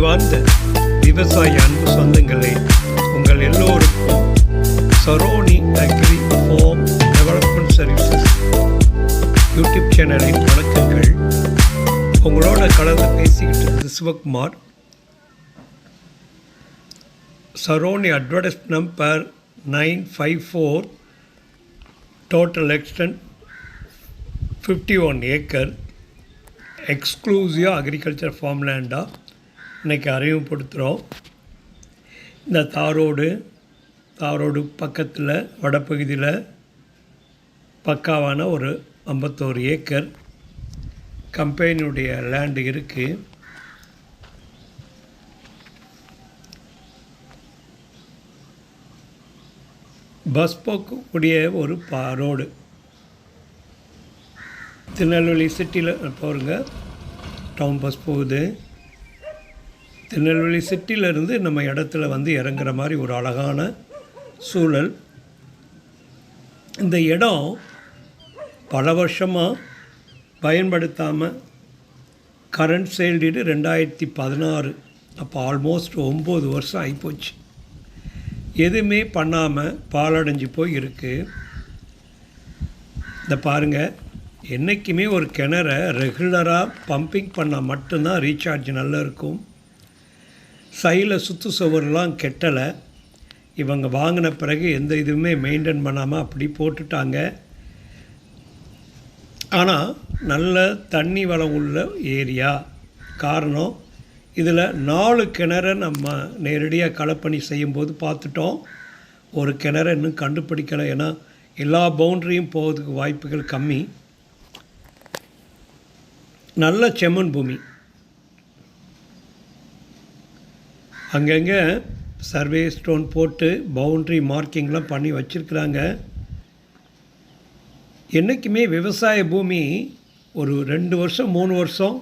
வாழ்ந்த விவசாய அன்பு சொந்தங்களே உங்கள் எல்லோருக்கும் Saroni agri home development services YouTube சேனலின் வணக்கங்கள். உங்களோட கலந்து பேசிக்கிட்டு இருந்தது Sivakumar Saroni advertise number nine five four total extent fifty one acre exclusive agriculture farm லேண்டாக இன்றைக்கி அறிமுகப்படுத்துகிறோம் இந்த தாரோடு தாரோடு பக்கத்தில் வடப்பகுதியில் பக்காவான ஒரு ஐம்பத்தோரு ஏக்கர் கம்பெனியுடைய லேண்டு இருக்குது பஸ் போக்கக்கூடிய ஒரு பா ரோடு. திருநெல்வேலி சிட்டியில் போகிறங்க டவுன் பஸ் போகுது. திருநெல்வேலி சிட்டியிலேருந்து நம்ம இடத்துல வந்து இறங்குற மாதிரி ஒரு அழகான சூழல். இந்த இடம் பல வருஷமாக பயன்படுத்தாமல் கரண்ட் சேல்டிடு ரெண்டாயிரத்தி பதினாறு அப்போ ஆல்மோஸ்ட் ஒம்பது வருஷம் ஆகிப்போச்சு எதுவுமே பண்ணாமல் பாலடைஞ்சு போய் இருக்குது இந்த பாருங்கள் என்றைக்குமே ஒரு கிணற ரெகுலராக பம்பிங் பண்ணால் மட்டும்தான் ரீசார்ஜ் நல்லா இருக்கும். சைடில் சுற்று சுவர்லாம் கெட்டலை. இவங்க வாங்கின பிறகு எந்த இதுவுமே மெயின்டைன் பண்ணாமல் அப்படி போட்டுட்டாங்க. ஆனால் நல்ல தண்ணி வளம் உள்ள ஏரியா. காரணம் இதில் நாலு கிணற நம்ம நேரடியாக களப்பணி செய்யும்போது பார்த்துட்டோம். ஒரு கிணற இன்னும் கண்டுபிடிக்கலை. ஏன்னா எல்லா பவுண்ட்ரியும் போகிறதுக்கு வாய்ப்புகள் கம்மி. நல்ல செம்மன் பூமி. அங்கங்கே சர்வே ஸ்டோன் போட்டு பவுண்ட்ரி மார்க்கிங்லாம் பண்ணி வச்சுருக்குறாங்க. என்றைக்குமே விவசாய பூமி ஒரு ரெண்டு வருஷம் மூணு வருஷம்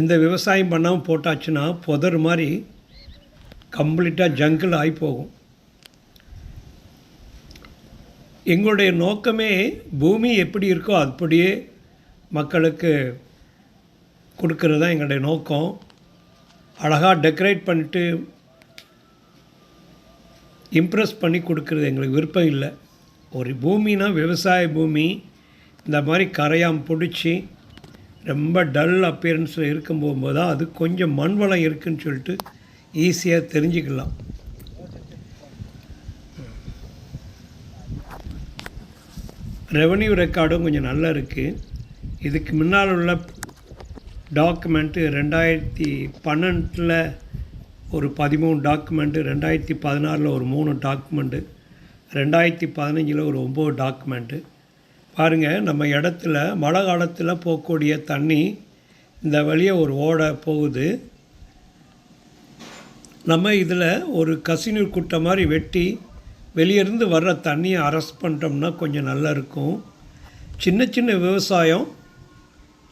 எந்த விவசாயம் பண்ணாமல் போட்டாச்சுன்னா புதர் மாதிரி கம்ப்ளீட்டாக ஜங்கிள் ஆகி போகும். எங்களுடைய நோக்கமே பூமி எப்படி இருக்கோ அப்படியே மக்களுக்கு கொடுக்கறது தான் எங்களுடைய நோக்கம். அழகாக டெக்கரேட் பண்ணிட்டு இம்ப்ரெஸ் பண்ணி கொடுக்கறது எங்களுக்கு விருப்பம் இல்லை. ஒரு பூமினா விவசாய பூமி இந்த மாதிரி கரையாம் பிடிச்சி ரொம்ப டல் அப்பியரன்ஸில் இருக்கும் போகும்போது தான் அது கொஞ்சம் மண் வளம் இருக்குன்னு சொல்லிட்டு ஈஸியாக தெரிஞ்சுக்கலாம். ரெவன்யூ ரெக்கார்டும் கொஞ்சம் நல்லா இருக்குது இதுக்கு முன்னால் உள்ள டாக்குமெண்ட்டு ரெண்டாயிரத்தி பன்னெண்டில் ஒரு பதிமூணு டாக்குமெண்ட்டு ரெண்டாயிரத்தி பதினாறில் ஒரு மூணு டாக்குமெண்ட்டு ரெண்டாயிரத்தி பதினஞ்சில் ஒரு ஒம்பது டாக்குமெண்ட்டு பாருங்கள் நம்ம இடத்துல மழை காலத்தில் போகக்கூடிய தண்ணி இந்த வழியே ஒரு ஓடை போகுது. நம்ம இதில் ஒரு கசினீர் குட்டை மாதிரி வெட்டி வெளியிருந்து வர்ற தண்ணியை அரெஸ்ட் பண்ணிட்டோம்னா கொஞ்சம் நல்லா இருக்கும். சின்ன சின்ன விவசாயம்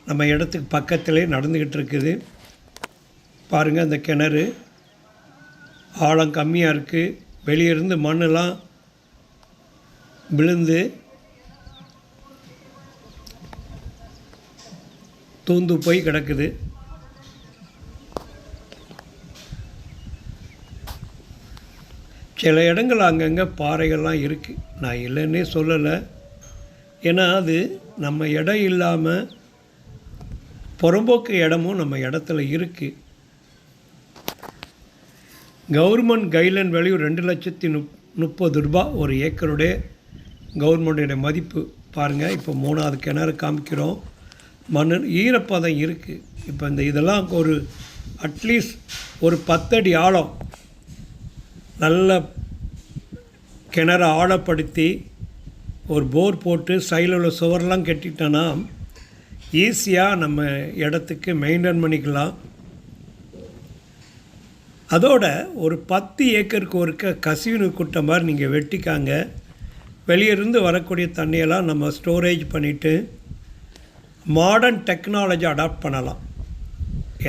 நம்ம இடத்துக்கு பக்கத்திலே நடந்துக்கிட்டு இருக்குது பாருங்கள் அந்த கிணறு. ஆழம் கம்மியாக இருக்குது வெளியிருந்து மண்ணெல்லாம் விழுந்து தூந்து போய் கிடக்குது. சில இடங்கள் அங்கங்கே பாறைகள்லாம் இருக்குது நான் இல்லைன்னே சொல்லலை. ஏன்னா அது நம்ம இடம் இல்லாமல் புறம்போக்கு இடமும் நம்ம இடத்துல இருக்குது கவர்மெண்ட் கைட்லைன் வேல்யூ ரெண்டு லட்சத்தி முப் முப்பது ரூபா ஒரு ஏக்கருடைய கவர்மெண்ட்டுடைய மதிப்பு பாருங்கள் இப்போ மூணாவது கிணறு காமிக்கிறோம். மண் ஈரப்பதம் இருக்குது இப்போ இந்த இதெல்லாம் ஒரு அட்லீஸ்ட் ஒரு பத்தடி ஆழம் நல்ல கிணறு ஆழப்படுத்தி ஒரு போர் போட்டு சைடில் உள்ள சுவர்லாம் கட்டிட்டோன்னா ஈஸியாக நம்ம இடத்துக்கு மெயின்டைன் பண்ணிக்கலாம். அதோட ஒரு பத்து ஏக்கருக்கு ஒருக்க கசிவுனு குட்டை மாதிரி நீங்கள் வெட்டிக்காங்க. வெளியிருந்து வரக்கூடிய தண்ணியெல்லாம் நம்ம ஸ்டோரேஜ் பண்ணிவிட்டு மாடர்ன் டெக்னாலஜி அடாப்ட் பண்ணலாம்.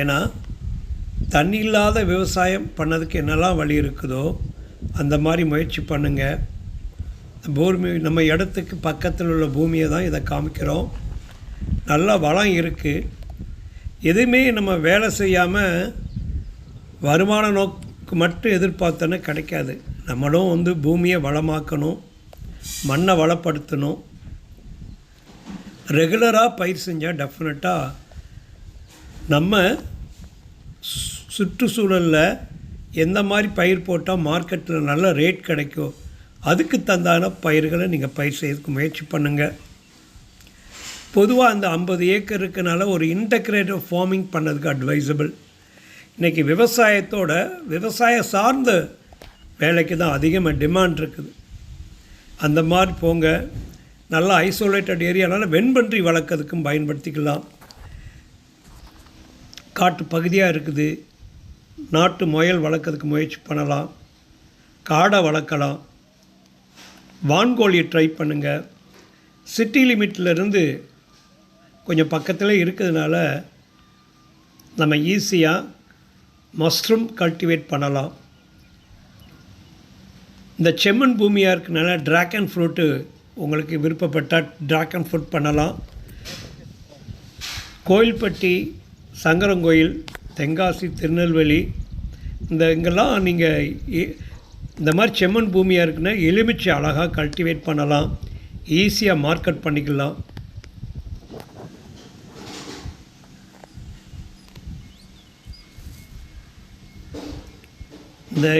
ஏன்னா தண்ணி இல்லாத விவசாயம் பண்ணதுக்கு என்னெல்லாம் வழி இருக்குதோ அந்த மாதிரி முயற்சி பண்ணுங்கள் பூமி நம்ம இடத்துக்கு பக்கத்தில் உள்ள பூமியை தான் இதை காமிக்கிறோம். நல்ல வளம் இருக்குது எதுவுமே நம்ம வேலை செய்யாமல் வருமான நோக்கு மட்டும் எதிர்பார்த்தோன்னா கிடைக்காது. நம்மளும் வந்து பூமியை வளமாக்கணும் மண்ணை வளப்படுத்தணும். ரெகுலராக பயிர் செஞ்சால் டெஃபினட்டாக நம்ம சு- சுற்றுச்சூழலில் எந்த மாதிரி பயிர் போட்டால் மார்க்கெட்டில் நல்ல ரேட் கிடைக்கும். அதுக்கு தந்தான பயிர்களை நீங்கள் பயிர் செய்யறதுக்கு முயற்சி பண்ணுங்கள் பொதுவாக அந்த ஐம்பது ஏக்கர் இருக்கனால ஒரு இன்டகிரேட்டிவ் ஃபார்மிங் பண்ணதுக்கு அட்வைசபிள் இன்றைக்கி விவசாயத்தோட விவசாய சார்ந்த வேலைக்கு தான் அதிகமாக டிமாண்ட் இருக்குது. அந்த மாதிரி போங்க. நல்லா ஐசோலேட்டட் ஏரியானால வெண்பன்றி வளர்க்கறதுக்கும் பயன்படுத்திக்கலாம். காட்டு பகுதியாக இருக்குது. நாட்டு முயல் வளர்க்கறதுக்கு முயற்சி பண்ணலாம். காடை வளர்க்கலாம். வான்கோழியை ட்ரை பண்ணுங்கள் சிட்டி லிமிட்லேருந்து கொஞ்சம் பக்கத்தில் இருக்கிறதுனால நம்ம ஈஸியாக மஷ்ரூம் கல்டிவேட் பண்ணலாம். இந்த செம்மண் பூமியாக இருக்கனால ட்ராகன் ஃப்ரூட்டு உங்களுக்கு விருப்பப்பட்டால் ட்ராகன் ஃப்ரூட் பண்ணலாம். கோயில்பட்டி சங்கரங்கோயில் தென்காசி திருநெல்வேலி இந்த இங்கெல்லாம் நீங்கள் இந்த மாதிரி செம்மண் பூமியாக இருக்குன்னா எலுமிச்சை அழகாக கல்டிவேட் பண்ணலாம். ஈஸியாக மார்க்கெட் பண்ணிக்கலாம். இந்த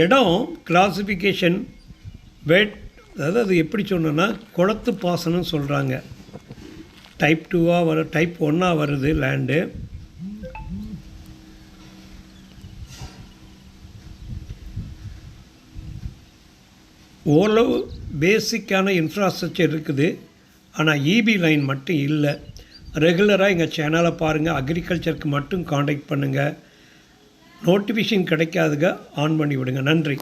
இடம் கிளாசிஃபிகேஷன் வெட் அதாவது அது எப்படி சொன்னோன்னா குளத்து பாசனம்னு சொல்கிறாங்க டைப் டூவாக வர டைப் ஒன்னாக வருது லேண்டு ஓரளவு பேசிக்கான இன்ஃப்ராஸ்ட்ரக்சர் இருக்குது. ஆனால் இபி லைன் மட்டும் இல்லை. ரெகுலராக எங்கள் சேனலை பாருங்கள் அக்ரிகல்ச்சருக்கு மட்டும் காண்டாக்ட் பண்ணுங்கள் நோட்டிஃபிகேஷன் கிடைக்காதுங்க ஆன் பண்ணி விடுங்க. நன்றி.